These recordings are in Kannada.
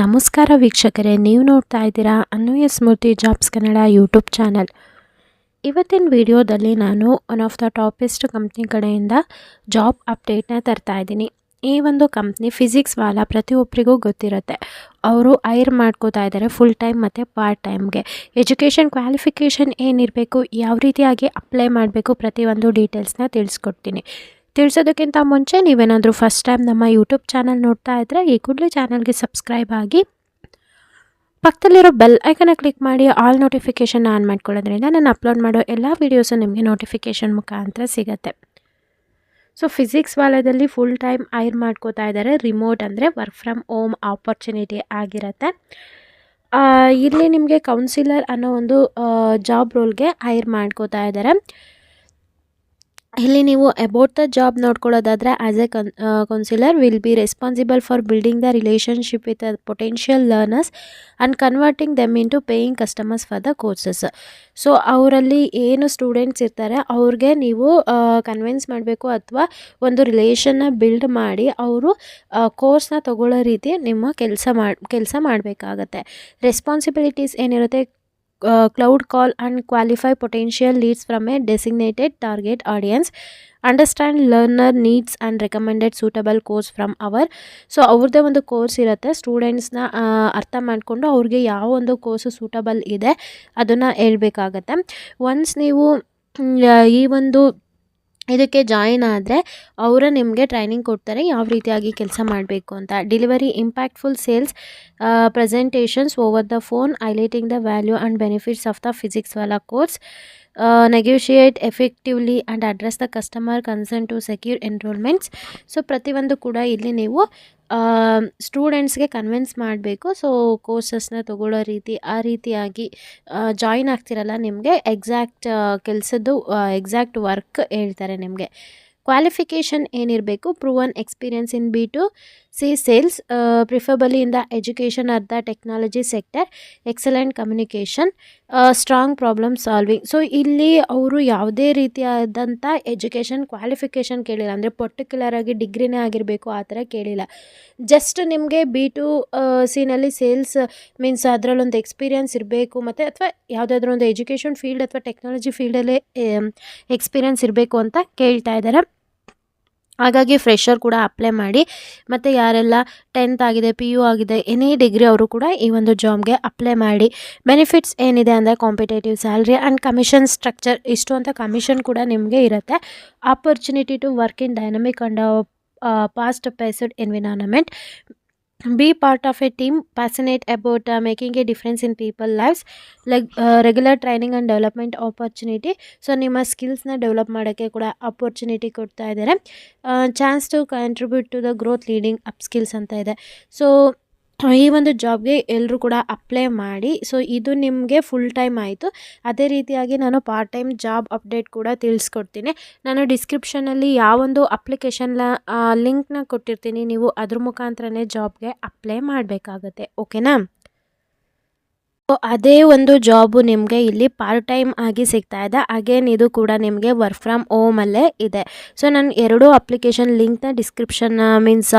ನಮಸ್ಕಾರ ವೀಕ್ಷಕರೇ, ನೀವು ನೋಡ್ತಾ ಇದ್ದೀರಾ Anvaya Smriti jobs Kannada YouTube channel. ಇವತ್ತಿನ ವಿಡಿಯೋದಲ್ಲಿ ನಾನು one of the topest company ಕಡೆಯಿಂದ ಜಾಬ್ ಅಪ್ಡೇಟ್ನ ತರ್ತಾ ಇದ್ದೀನಿ. ಈ ಒಂದು ಕಂಪ್ನಿ ಫಿಸಿಕ್ಸ್ ವಾಲ ಪ್ರತಿಯೊಬ್ಬರಿಗೂ ಗೊತ್ತಿರುತ್ತೆ. ಅವರು ಐರ್ ಮಾಡ್ಕೋತಾ ಇದ್ದಾರೆ ಫುಲ್ ಟೈಮ್ ಮತ್ತು ಪಾರ್ಟ್ ಟೈಮ್ಗೆ ಎಜುಕೇಷನ್ ಕ್ವಾಲಿಫಿಕೇಷನ್ ಏನಿರಬೇಕು, ಯಾವ ರೀತಿಯಾಗಿ ಅಪ್ಲೈ ಮಾಡಬೇಕು ಪ್ರತಿಯೊಂದು ಡೀಟೇಲ್ಸ್ನ ತಿಳಿಸ್ಕೊಡ್ತೀನಿ. ತಿಳಿಸೋದಕ್ಕಿಂತ ಮುಂಚೆ ನೀವೇನಾದರೂ ಫಸ್ಟ್ ಟೈಮ್ ನಮ್ಮ ಯೂಟ್ಯೂಬ್ ಚಾನಲ್ ನೋಡ್ತಾ ಇದ್ದರೆ ಈ ಕೂಡಲೇ ಚಾನಲ್ಗೆ ಸಬ್ಸ್ಕ್ರೈಬ್ ಆಗಿ ಪಕ್ಕದಲ್ಲಿರೋ ಬೆಲ್ ಐಕನ ಕ್ಲಿಕ್ ಮಾಡಿ ಆಲ್ ನೋಟಿಫಿಕೇಷನ್ ಆನ್ ಮಾಡ್ಕೊಳ್ಳೋದ್ರಿಂದ ನಾನು ಅಪ್ಲೋಡ್ ಮಾಡೋ ಎಲ್ಲ ವೀಡಿಯೋಸು ನಿಮಗೆ ನೋಟಿಫಿಕೇಷನ್ ಮುಖಾಂತರ ಸಿಗುತ್ತೆ. ಸೊ ಫಿಸಿಕ್ಸ್ ವಾಲದಲ್ಲಿ ಫುಲ್ ಟೈಮ್ ಐರ್ ಮಾಡ್ಕೋತಾ ಇದ್ದಾರೆ ರಿಮೋಟ್ ಅಂದರೆ ವರ್ಕ್ ಫ್ರಮ್ ಹೋಮ್ ಆಪರ್ಚುನಿಟಿ ಆಗಿರುತ್ತೆ. ಇಲ್ಲಿ ನಿಮಗೆ ಕೌನ್ಸಿಲರ್ ಅನ್ನೋ ಒಂದು ಜಾಬ್ ರೋಲ್ಗೆ ಹೈರ್ ಮಾಡ್ಕೋತಾ ಇದ್ದಾರೆ ಇಲ್ಲಿ ನೀವು ಅಬೌಟ್ ದ ಜಾಬ್ ನೋಡ್ಕೊಳ್ಳೋದಾದರೆ ಆ್ಯಸ್ ಎ ಕನ್ counsellor will be responsible for building the relationship with potential learners and converting them into paying customers for the courses so ಅವರಲ್ಲಿ ಏನು ಸ್ಟೂಡೆಂಟ್ಸ್ ಇರ್ತಾರೆ, ಅವ್ರಿಗೆ ನೀವು ಕನ್ವಿನ್ಸ್ ಮಾಡಬೇಕು ಅಥವಾ ಒಂದು ರಿಲೇಷನ್ನ ಬಿಲ್ಡ್ ಮಾಡಿ ಅವರು ಕೋರ್ಸ್ನ ತಗೊಳ್ಳೋ ರೀತಿ ನಿಮ್ಮ ಕೆಲಸ ಮಾಡಿ, ಕೆಲಸ ಮಾಡಬೇಕಾಗತ್ತೆ. ರೆಸ್ಪಾನ್ಸಿಬಿಲಿಟೀಸ್ ಏನಿರುತ್ತೆ? Cloud call and qualify potential leads from a designated target audience. Understand learner needs and recommended suitable course from our so ಅವ್ರದ್ದೇ ಒಂದು ಕೋರ್ಸ್ ಇರುತ್ತೆ. ಸ್ಟೂಡೆಂಟ್ಸ್ನ ಅರ್ಥ ಮಾಡಿಕೊಂಡು ಅವ್ರಿಗೆ ಯಾವ ಒಂದು ಕೋರ್ಸು ಸೂಟಬಲ್ ಇದೆ ಅದನ್ನು ಹೇಳ್ಬೇಕಾಗತ್ತೆ. ಒನ್ಸ್ ನೀವು ಈ ಒಂದು ಇದಕ್ಕೆ ಜಾಯಿನ್ ಆದರೆ ಅವರು ನಿಮಗೆ ಟ್ರೈನಿಂಗ್ ಕೊಡ್ತಾರೆ, ಯಾವ ರೀತಿಯಾಗಿ ಕೆಲಸ ಮಾಡಬೇಕು ಅಂತ. Delivery impactful sales presentations over the phone highlighting the value and benefits of the physics Wallah course negotiate effectively and address the customer concern to secure enrolments so ಪ್ರತಿಯೊಂದು ಕೂಡ ಇಲ್ಲಿ ನೀವು ಸ್ಟೂಡೆಂಟ್ಸ್ಗೆ ಕನ್ವಿನ್ಸ್ ಮಾಡಬೇಕು. ಸೊ ಕೋರ್ಸಸ್ನ ತೊಗೊಳ್ಳೋ ರೀತಿ, ಆ ರೀತಿಯಾಗಿ ಜಾಯಿನ್ ಆಗ್ತಿರಲ್ಲ ನಿಮಗೆ. ಎಕ್ಸಾಕ್ಟ್ ಕೆಲಸದ್ದು ಎಕ್ಸಾಕ್ಟ್ ವರ್ಕ್ ಹೇಳ್ತಾರೆ ನಿಮಗೆ. ಕ್ವಾಲಿಫಿಕೇಷನ್ ಏನಿರಬೇಕು? Proven experience in B to C sales preferably in the education or the technology sector excellent communication strong problem solving so ಇಲ್ಲಿ ಅವರು ಯಾವುದೇ ರೀತಿಯಾದಂಥ ಎಜುಕೇಷನ್ ಕ್ವಾಲಿಫಿಕೇಷನ್ ಕೇಳಿಲ್ಲ. ಅಂದರೆ ಪರ್ಟಿಕ್ಯುಲರ್ ಆಗಿ ಡಿಗ್ರಿನೇ ಆಗಿರಬೇಕು, ಆ ಥರ ಕೇಳಿಲ್ಲ. ಜಸ್ಟ್ ನಿಮಗೆ ಬಿ ಟು ಸಿನಲ್ಲಿ ಸೇಲ್ಸ್ ಮೀನ್ಸ್ ಅದರಲ್ಲೊಂದು ಎಕ್ಸ್ಪೀರಿಯನ್ಸ್ ಇರಬೇಕು, ಮತ್ತು ಅಥವಾ ಯಾವುದಾದ್ರೂ ಒಂದು ಎಜುಕೇಷನ್ ಫೀಲ್ಡ್ ಅಥವಾ ಟೆಕ್ನಾಲಜಿ ಫೀಲ್ಡಲ್ಲೇ ಎಕ್ಸ್ಪೀರಿಯನ್ಸ್ ಇರಬೇಕು ಅಂತ ಕೇಳ್ತಾ ಇದ್ದಾರೆ. ಹಾಗಾಗಿ ಫ್ರೆಶರ್ ಕೂಡ ಅಪ್ಲೈ ಮಾಡಿ, ಮತ್ತು ಯಾರೆಲ್ಲ ಟೆಂತ್ ಆಗಿದೆ ಪಿ ಯು ಆಗಿದೆ ಎನಿ ಡಿಗ್ರಿ ಅವರು ಕೂಡ ಈ ಒಂದು ಜಾಬ್ಗೆ ಅಪ್ಲೈ ಮಾಡಿ. ಬೆನಿಫಿಟ್ಸ್ ಏನಿದೆ ಅಂದರೆ competitive salary and commission structure ಇಷ್ಟು ಅಂತ ಕಮಿಷನ್ ಕೂಡ ನಿಮಗೆ ಇರುತ್ತೆ. Opportunity to work in dynamic and fast paced environment be part of a team passionate about uh, making a difference in people lives like uh, regular training and development opportunity so ನಿಮ್ಮ ಸ್ಕಿಲ್ಸ್ನ ಡೆವಲಪ್ ಮಾಡೋಕ್ಕೆ ಕೂಡ ಅಪರ್ಚುನಿಟಿ ಕೊಡ್ತಾ ಇದ್ದಾರೆ chance to contribute to the growth leading up skills ಅಂತ ಇದೆ ಸೊ ಈ ಒಂದು ಜಾಬ್ಗೆ ಎಲ್ಲರೂ ಕೂಡ ಅಪ್ಲೈ ಮಾಡಿ ಸೊ ಇದು ನಿಮಗೆ ಫುಲ್ ಟೈಮ್ ಆಯಿತು. ಅದೇ ರೀತಿಯಾಗಿ ನಾನು ಪಾರ್ಟ್ ಟೈಮ್ ಜಾಬ್ ಅಪ್ಡೇಟ್ ಕೂಡ ತಿಳಿಸ್ಕೊಡ್ತೀನಿ. ನಾನು ಡಿಸ್ಕ್ರಿಪ್ಷನಲ್ಲಿ ಯಾವೊಂದು ಅಪ್ಲಿಕೇಶನ್ನ ಲಿಂಕ್ನ ಕೊಟ್ಟಿರ್ತೀನಿ. ನೀವು ಅದ್ರ ಮುಖಾಂತರನೇ ಜಾಬ್ಗೆ ಅಪ್ಲೈ ಮಾಡಬೇಕಾಗತ್ತೆ. ಓಕೆನಾ ಅದೇ ಒಂದು ಜಾಬು ನಿಮಗೆ ಇಲ್ಲಿ ಪಾರ್ಟ್ ಟೈಮ್ ಆಗಿ ಸಿಗ್ತಾ ಇದೆ. ಅಗೇನ್ ಇದು ಕೂಡ ನಿಮಗೆ ವರ್ಕ್ ಫ್ರಮ್ ಹೋಮಲ್ಲೇ ಇದೆ. ಸೊ ನಾನು ಎರಡೂ ಅಪ್ಲಿಕೇಶನ್ ಲಿಂಕ್ನ ಡಿಸ್ಕ್ರಿಪ್ಷನ್ ಮೀನ್ಸ್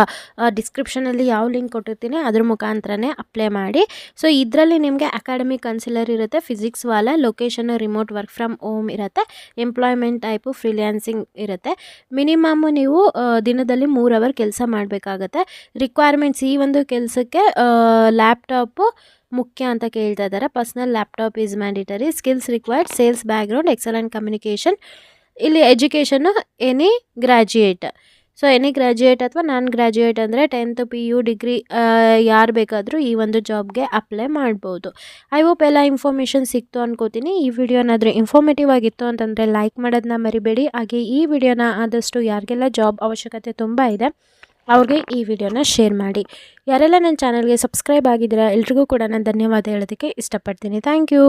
ಡಿಸ್ಕ್ರಿಪ್ಷನಲ್ಲಿ ಯಾವ ಲಿಂಕ್ ಕೊಟ್ಟಿರ್ತೀನಿ, ಅದ್ರ ಮುಖಾಂತರನೇ ಅಪ್ಲೈ ಮಾಡಿ. ಸೊ ಇದರಲ್ಲಿ ನಿಮಗೆ ಅಕಾಡೆಮಿಕ್ ಕನ್ಸಿಲರ್ ಇರುತ್ತೆ physics Wallah location remote work from home ಇರುತ್ತೆ ಎಂಪ್ಲಾಯ್ಮೆಂಟ್ ಟೈಪು ಫ್ರೀಲ್ಯಾನ್ಸಿಂಗ್ ಇರುತ್ತೆ. ಮಿನಿಮಮ್ ನೀವು ದಿನದಲ್ಲಿ ಮೂರು ಅವರ್ ಕೆಲಸ ಮಾಡಬೇಕಾಗತ್ತೆ. ರಿಕ್ವೈರ್ಮೆಂಟ್ಸ್ ಈ ಒಂದು ಕೆಲಸಕ್ಕೆ ಲ್ಯಾಪ್ಟಾಪು ಮುಖ್ಯ ಅಂತ ಕೇಳ್ತಾ ಇದ್ದಾರೆ. Personal laptop is mandatory skills required sales background excellent communication ಇಲ್ಲಿ education any graduate so any graduate ಅಥವಾ ನಾನ್ ಗ್ರ್ಯಾಜುಯೇಟ್ ಅಂದರೆ ಟೆಂತ್ ಪಿ ಯು ಡಿಗ್ರಿ ಯಾರು ಬೇಕಾದರೂ ಈ ಒಂದು ಜಾಬ್ಗೆ ಅಪ್ಲೈ ಮಾಡ್ಬೋದು. ಐ ಹೋಪ್ ಎಲ್ಲ ಇನ್ಫಾರ್ಮೇಷನ್ ಸಿಕ್ತು ಅನ್ಕೋತೀನಿ. ಈ ವಿಡಿಯೋ ಏನಾದರೂ ಇನ್ಫಾರ್ಮೇಟಿವ್ ಆಗಿತ್ತು ಅಂತಂದರೆ ಲೈಕ್ ಮಾಡೋದನ್ನ ಮರಿಬೇಡಿ. ಹಾಗೆ ಈ ವಿಡಿಯೋನ ಆದಷ್ಟು ಯಾರಿಗೆಲ್ಲ ಜಾಬ್ ಅವಶ್ಯಕತೆ ತುಂಬ ಇದೆ ಅವ್ರಿಗೆ ಈ ವಿಡಿಯೋನ ಶೇರ್ ಮಾಡಿ. ಯಾರೆಲ್ಲ ನನ್ನ ಚಾನಲ್ಗೆ ಸಬ್ಸ್ಕ್ರೈಬ್ ಆಗಿದ್ದೀರಾ, ಎಲ್ರಿಗೂ ಕೂಡ ನಾನು ಧನ್ಯವಾದ ಹೇಳೋದಕ್ಕೆ ಇಷ್ಟಪಡ್ತೀನಿ. Thank you.